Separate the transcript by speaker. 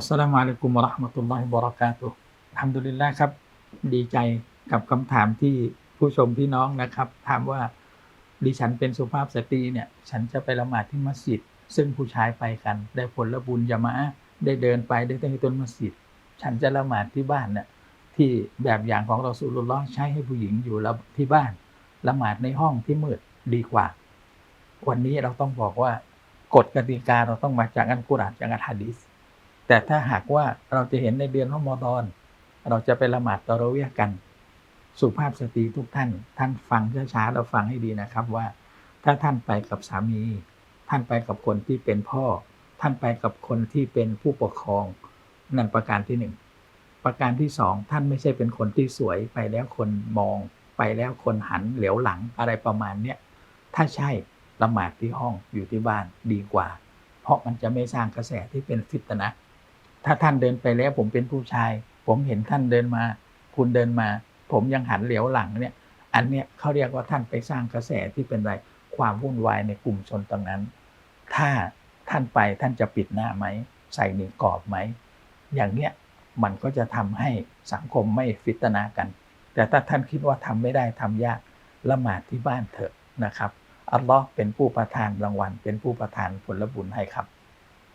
Speaker 1: อัสสลามุอะลัยกุมวะราะห์มะตุลลอฮิวะบะเราะกาตุฮ์อัลฮัมดุลิลละครับ ดีใจกับคำถามที่ผู้ชมพี่น้องนะครับ ถามว่าดิฉันเป็นสุภาพสตรีเนี่ย ฉันจะไปละหมาดที่มัสยิด ซึ่งผู้ชายไปกัน ได้ผลบุญยามะได้เดินไปได้ตั้งต้นมัสยิด ฉันจะละหมาดที่บ้านเนี่ยที่แบบอย่างของเราสูลุลลอฮ์ใช้ให้ผู้หญิงอยู่และที่บ้าน ละหมาดในห้องที่มืดดีกว่า วันนี้เราต้องบอกว่ากฎกติกาเราต้องมาจากอัลกุรอานจากอัลฮะดีษ แต่ถ้าหากว่าเราจะเห็นในเดือนรอมฎอนเราจะไปละหมาดตะเราะเวียกัน สุภาพสตรีทุกท่าน ท่านฟังช้าๆเราฟังให้ดีนะครับว่า ถ้าท่านไปกับสามี ท่านไปกับคนที่เป็นพ่อ ท่านไปกับคนที่เป็นผู้ปกครอง นั่นประการที่หนึ่งประการที่สองท่านไม่ใช่เป็นคนที่สวยไปแล้วคนมอง ไปแล้วคนหันเหลียวหลังอะไรประมาณเนี้ยถ้าใช่ละหมาดที่ห้องอยู่ที่บ้านดีกว่า เพราะมันจะไม่สร้างกระแสที่เป็นฟิตนะ ถ้าท่านเดินไปแล้วผมเป็นผู้ชาย ผมเห็นท่านเดินมา คุณเดินมา ผมยังหันเหลียวหลังเนี่ย อันเนี้ยเขาเรียกว่าท่านไปสร้างกระแสที่เป็นอะไรความวุ่นวายในกลุ่มชนตรงนั้น ถ้าท่านไปท่านจะปิดหน้าไหม ใส่หนึ่งกรอบไหม อย่างเนี้ยมันก็จะทำให้สังคมไม่ฟิตนากัน แต่ถ้าท่านคิดว่าทำไม่ได้ทำยากละหมาดที่บ้านเถอะนะครับอัลลอฮ์เป็นผู้ประทานรางวัล เป็นผู้ประทานผลบุญให้ครับ